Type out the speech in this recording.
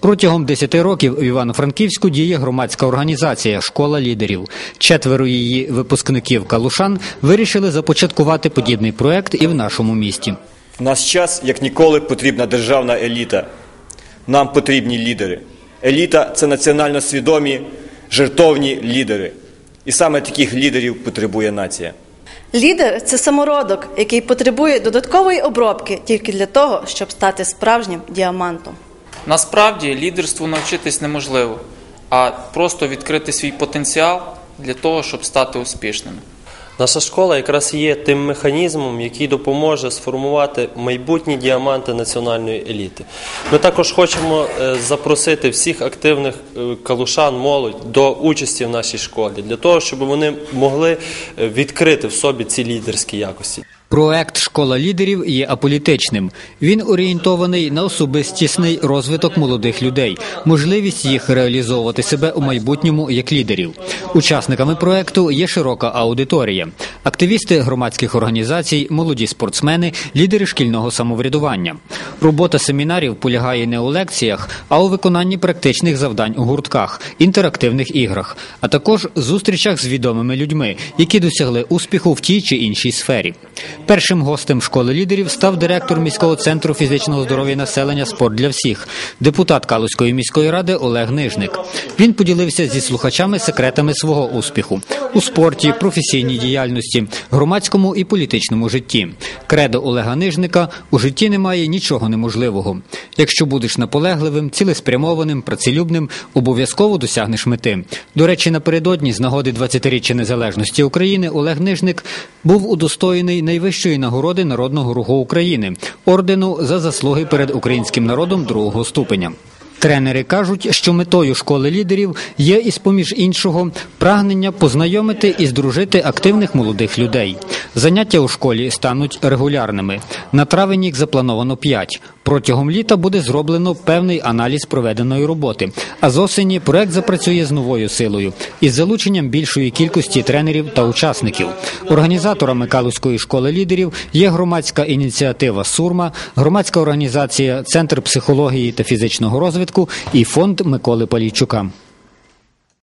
Протягом 10 років в Івано-Франківську діє громадська організація Школа лідерів. Четверо її випускників Калушан вирішили започаткувати подібний проект і в нашому місті. В наш час, як ніколи, потрібна державна еліта. Нам потрібні лідери. Еліта це національно свідомі, жертовні лідери. І саме таких лідерів потребує нація. Лідер це самородок, який потребує додаткової обробки тільки для того, щоб стати справжнім діамантом. Насправді лідерству навчитись неможливо, а просто відкрити свій потенціал для того, щоб стати успішними. Наша школа якраз є тим механізмом, який допоможе сформувати майбутні діаманти національної еліти. Ми також хочемо е, запросити всіх активних е, калушан, молодь до участі в нашій школі, для того, щоб вони могли е, відкрити в собі ці лідерські якості. Проект Школа лідерів є аполітичним. Він орієнтований на особистісний розвиток молодих людей, можливість їх реалізовувати себе у майбутньому як лідерів. Учасниками проекту є широка аудиторія: активісти громадських організацій, молоді спортсмени, лідери шкільного самоврядування. Робота семінарів полягає не у лекціях, а у виконанні практичних завдань у гуртках, інтерактивних іграх, а також зустрічах з відомими людьми, які досягли успіху в тій чи іншій сфері. Першим гостем школи лідерів став директор міського центру фізичного здоров'я населення Спорт для всіх, депутат Калузької міської ради Олег Нижник. Він поділився зі слухачами секретами свого успіху у спорті, професійній діяльності, громадському і політичному житті. Кредо Олега Нижника у житті немає нічого неможливого. Якщо будеш наполегливим, цілеспрямованим, працелюбним, обов'язково досягнеш мети. До речі, напередодні з нагоди 20-річчя незалежності України Олег Нижник був удостоєний найвищої нагороди народного руху України ордену за заслуги перед українським народом другого ступеня. Тренери кажуть, що метою школи лідерів є, із поміж іншого, прагнення познайомити і здружити активних молодих людей. Заняття у школі стануть регулярними. На травень їх заплановано 5. Протягом літа буде зроблено певний аналіз проведеної роботи. А з осені проект запрацює з новою силою із залученням більшої кількості тренерів та учасників. Організаторами Калузької школи лідерів є громадська ініціатива Сурма, громадська організація Центр психології та фізичного розвитку і фонд Миколи Полійчука.